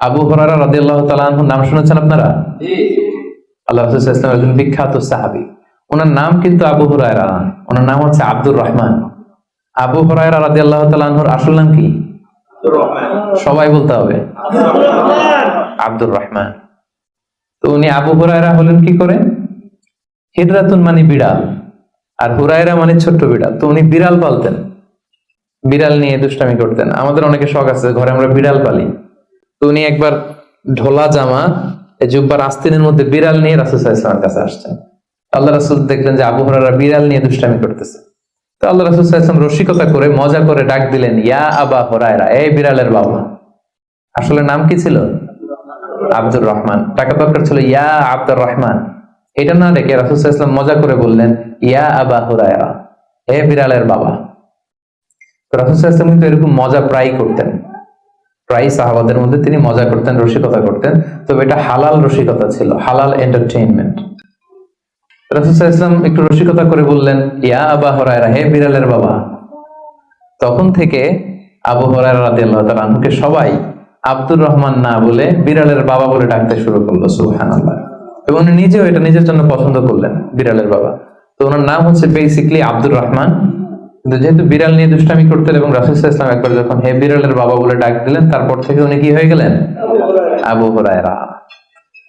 আবু হরারা রাদিয়াল্লাহু তাআলা আনহুর নাম শুনেছেন আপনারা? আল্লাহ রাসূল সাল্লাল্লাহু আলাইহি একজন বিখ্যাত সাহাবী। ওনার নাম কিন্তু আবু হুরায়রা। ওনার নাম হচ্ছে আব্দুর রহমান। আবু হুরায়রা রাদিয়াল্লাহু তাআলা আনহুর আসল নাম কি? সবাই বলতে হবে। আব্দুর রহমান। তো উনি আবু হুরায়রা হলেন কি করে? হিদরাতুন মানে বিড়াল। আর হুরায়রা মানে ছোট্ট বিড়াল। তো উনি বিড়াল পালতেন। বিড়াল নিয়ে দুষ্টামি করতেন। আমাদের অনেকে শখ আছে ঘরে আমরা বিড়াল পালি। উনি একবার ঢোলা জামা জুব্বার আস্তিনের মধ্যে বিড়াল নিয়ে রাসুল ইসলামের কাছে আসছেন। আল্লাহ রাসুল দেখলেন যে আবু হুরায়রা বিড়াল নিয়ে দুষ্টামি করতেছে। তো আল্লাহ রাসুল রসিকতা করে, মজা করে ডাক দিলেন, ইয়া আবা হুরায়রা বিড়ালের বাবা। আসলে নাম কি ছিল? আব্দুর রহমান। টাকা দরকার ছিল, ইয়া আব্দুর রহমান। এটা না রেখে রাসুল মজা করে বললেন, ইয়া আবা হুরায়রা হে বিড়ালের বাবা। রাসুল ইসলাম কিন্তু এরকম মজা প্রায় করতেন। প্রায় সাহাবাদের মধ্যে তিনি মজা করতেন, রসিকতা করতেন। তবে এটা হালাল রসিকতা ছিল, হালাল এন্টারটেইনমেন্ট ইসলাম একটু রসিকতা করে বললেন, ইয়া আবা হরায়রা, হে বিড়ালের বাবা। তখন থেকে আবু হরায়রা সবাই আব্দুর রহমান না বলে বিড়ালের বাবা বলে ডাকতে শুরু করল এবং উনি নিজেও এটা নিজের জন্য পছন্দ করলেন বিড়ালের বাবা। তো ওনার নাম হচ্ছে বেসিকলি আব্দুর রহমান। কিন্তু যেহেতু বিড়াল নিয়ে দুষ্টামি করতেন এবং রাসুল ইসলাম একবার যখন হে বিড়ালের বাবা বলে ডাক দিলেন তারপর থেকে উনি কি হয়ে গেলেন? আবু হুরায়রা।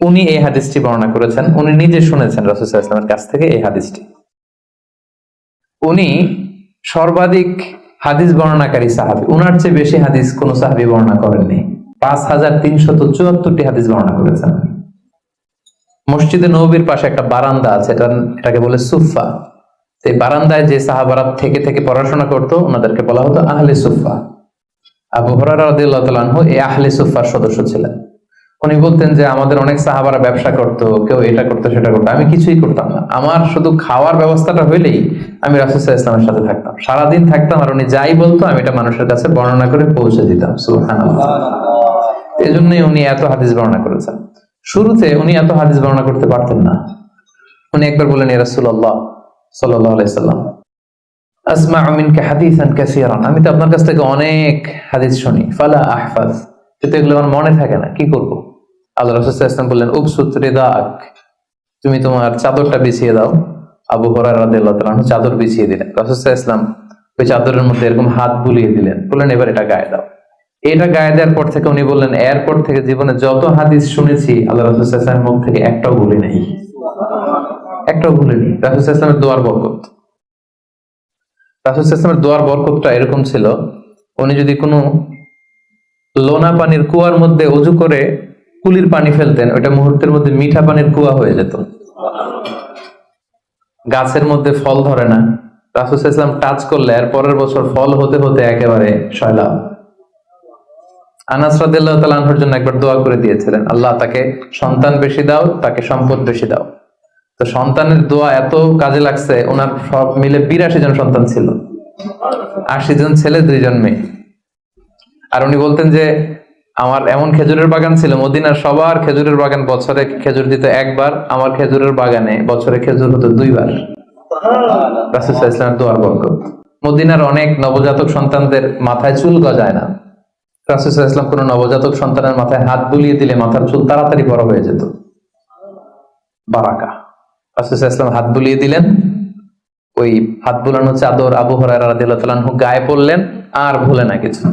উনি এই হাদিসটি বর্ণনা করেছেন উনি নিজে শুনেছেন রাসুল ইসলামের কাছ থেকে এই হাদিসটি। উনি সর্বাধিক হাদিস বর্ণনাকারী সাহাবি। উনার চেয়ে বেশি হাদিস কোন সাহাবি বর্ণনা করেননি। পাঁচ হাজার তিনশত চুয়াত্তরটি হাদিস বর্ণনা করেছেন মসজিদে নবীর পাশে একটা বারান্দা আছে এটা এটাকে বলে সুফা এই বারান্দায় যে সাহাবারা থেকে থেকে পড়াশোনা করতো ওনাদেরকে বলা হতো আহলে সুফা আবু হরারা রাদিয়াল্লাহু তাআলা আনহু এই আহলে সুফার সদস্য ছিলেন। উনি বলতেন যে আমাদের অনেক সাহাবারা ব্যবসা করতো কেউ এটা করতো সেটা করতো। আমি কিছুই করতাম না। আমার শুধু খাওয়ার ব্যবস্থাটা হইলেই আমি রাসুসাহ ইসলামের সাথে থাকতাম। সারাদিন থাকতাম আর উনি যাই বলতো আমি এটা মানুষের কাছে বর্ণনা করে পৌঁছে দিতাম। সুবহানাল্লাহ। এই জন্যই উনি এত হাদিস বর্ণনা করেছেন। শুরুতে উনি এত হাদিস বর্ণনা করতে পারতেন না। উনি একবার বলেন আলাইহি আমি তো আপনার কাছ থেকে অনেক হাদিস শুনি। ফালা আহফাজ। এগুলো আমার মনে থাকে না। কি করব? আল্লাহ বললেন তুমি তোমার চাদরটা বিছিয়ে দাও। আবু হরার চাদর বিছিয়ে দিলেন। রাসূল সাল্লাল্লাহু আলাইহি ওয়াসাল্লাম ওই চাদরের মধ্যে এরকম হাত বুলিয়ে দিলেন। বললেন, এবার এটা গায়ে দাও। এটা গায়ে দেওয়ার পর থেকে উনি বললেন, এরপর থেকে জীবনে যত হাদিস শুনেছি, আল্লাহ রাসূল মুখ থেকে একটাও ভুলে নেই। একটাও ভুলেনি রাসূল ওয়াসাল্লামের দোয়ার বরকত। রাসূল ওয়াসাল্লামের দোয়ার বরকতটা এরকম ছিল, উনি যদি কোনো লোনা পানির কুয়ার মধ্যে উজু করে কুলির পানি ফেলতেন ওটা মুহূর্তের মধ্যে মিঠা পানির কুয়া হয়ে যেত। গাছের মধ্যে ফল ধরে না। রাসুল ইসলাম টাচ করলে, এর পরের বছর ফল হতে হতে একেবারে সয়লাভ আনাস রাদিল্লাহ তালাহর জন্য একবার দোয়া করে দিয়েছিলেন, আল্লাহ তাকে সন্তান বেশি দাও, তাকে সম্পদ বেশি দাও। তো সন্তানের দোয়া এত কাজে লাগছে, ওনার সব মিলে বিরাশি জন সন্তান ছিল। আশি জন ছেলে দুইজন মেয়ে। আর উনি বলতেন যে, আমার এমন খেজুরের বাগান ছিল, মদিনার সবার খেজুরের বাগান বছরে খেজুর দিত একবার, আমার খেজুরের বাগানে বছরে খেজুর হতো দুইবার। দোয়ার বরকত। মদিনার অনেক নবজাতক সন্তানদের মাথায় চুল গজায় না। ইসলাম কোন নবজাতক সন্তানের মাথায় হাত বুলিয়ে দিলে মাথার চুল তাড়াতাড়ি বড় হয়ে যেত। বারাকা। ইসলাম হাত বুলিয়ে দিলেন। ওই হাত বুলানো চাদর আবু হরাই গায়ে পড়লেন, আর ভুলে না কিছু।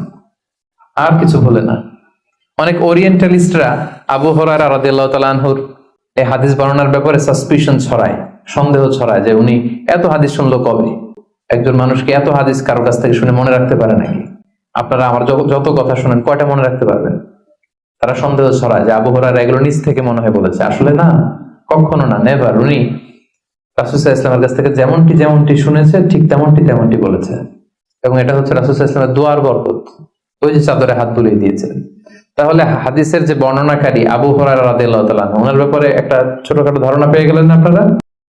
আর কিছু ভুলে না। অনেক ওরিয়েন্টালিস্টরা আবু হরারা রাদিয়াল্লাহ এই হাদিস বর্ণনার ব্যাপারে সাসপিশন ছড়ায়, সন্দেহ ছড়ায় যে উনি এত হাদিস শুনলো কবে? একজন মানুষকে এত হাদিস কারও কাছ থেকে শুনে মনে রাখতে পারে নাকি? আপনারা আমার যত কথা শুনেন, কয়টা মনে রাখতে পারবেন? তারা সন্দেহ ছড়ায় যে আবু হরারা এগুলো নিজ থেকে মনে হয় বলেছে। আসলে না। কখনো না নেভার উনি রাসুসা ইসলামের কাছ থেকে যেমনটি যেমনটি শুনেছে, ঠিক তেমনটি তেমনটি বলেছে। এবং এটা হচ্ছে রাসুসা ইসলামের দোয়ার বরকত। ওই যে চাদরে হাত বুলিয়ে দিয়েছেন। তাহলে হাদিসের যে বর্ণনাকারী আবু হরার রাদ ওনার ব্যাপারে একটা ছোটখাটো ধারণা পেয়ে গেলেন আপনারা?